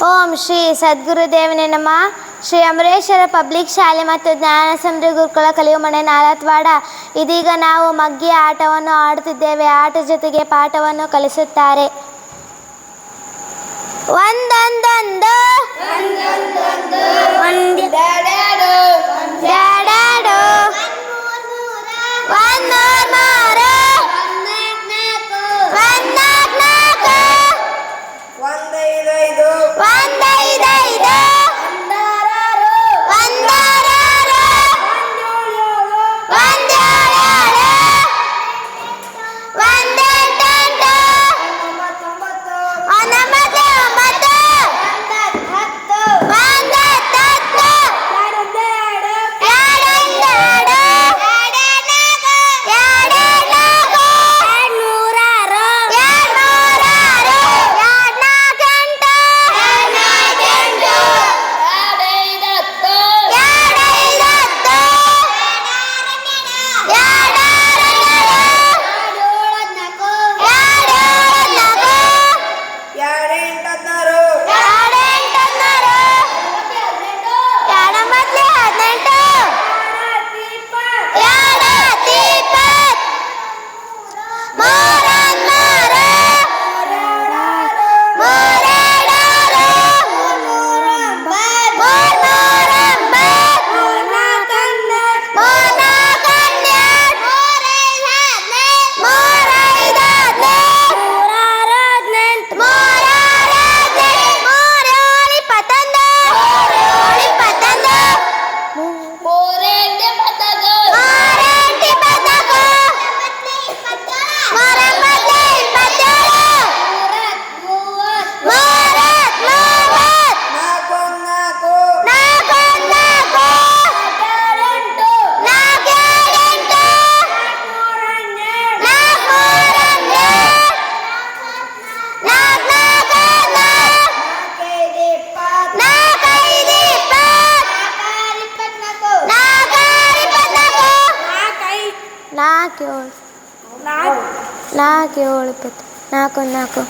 ಓಂ ಶ್ರೀ ಸದ್ಗುರುದೇವನೇ ನಮ್ಮ ಶ್ರೀ ಅಮರೇಶ್ವರ ಪಬ್ಲಿಕ್ ಶಾಲೆ ಮತ್ತು ಜ್ಞಾನ ಸಮೃದ್ಧಿ ಗುರುಕುಲ ಕಲಿಯು ಮನೆ ನಾಲತ್ವಾಡ ಇದೀಗ ನಾವು ಮಗ್ಗಿ ಆಟವನ್ನು ಆಡುತ್ತಿದ್ದೇವೆ ಆಟ ಜೊತೆಗೆ ಪಾಠವನ್ನು ಕಲಿಸುತ್ತಾರೆ ಒಂದೊಂದೊಂದು ಒಂದ್ ಹಾಗೆ ಹೋಳ್ಕತ್ತು ನಾಲ್ಕೊಂದು ನಾಲ್ಕು.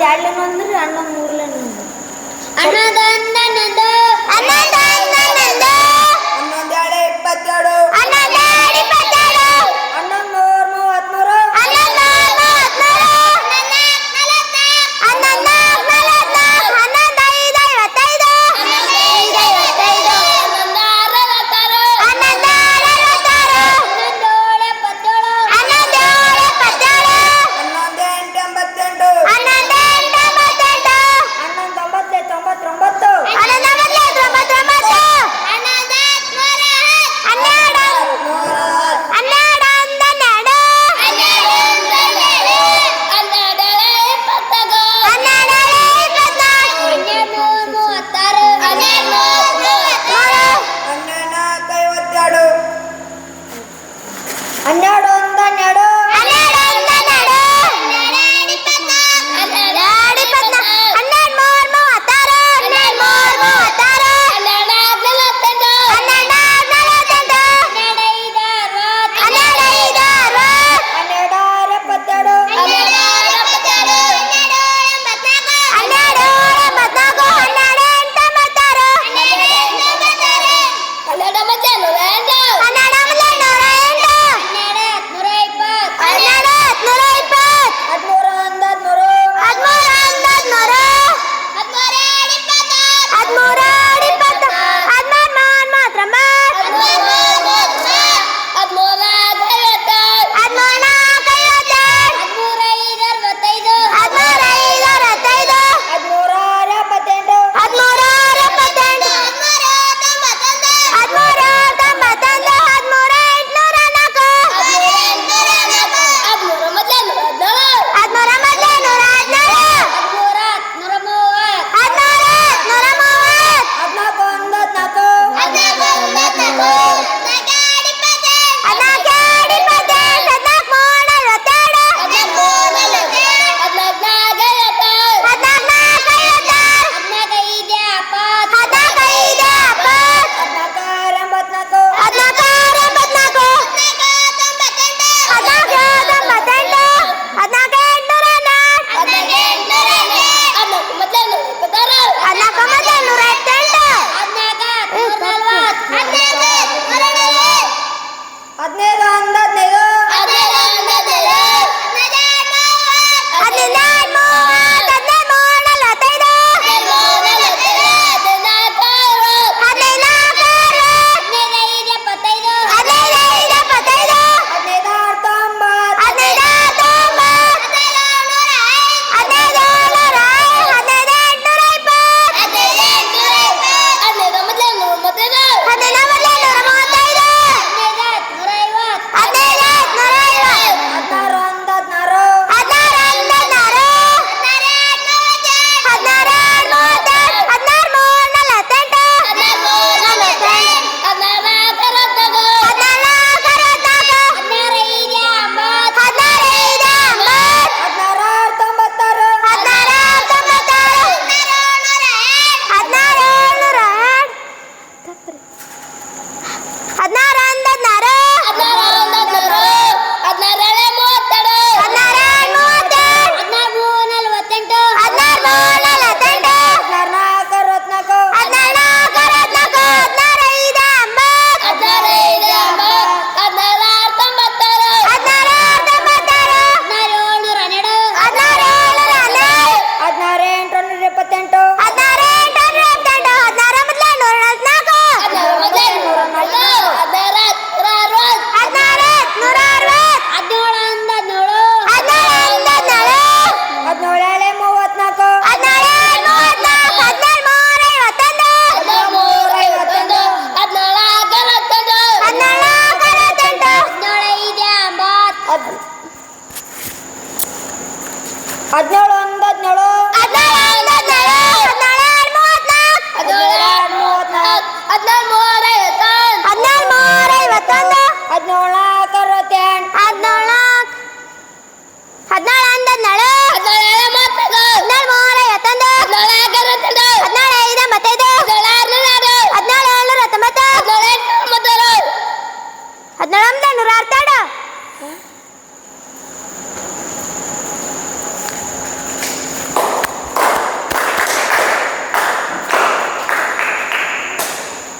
డాడీలో మంది అన్న మూరులో అన్నదాన్ని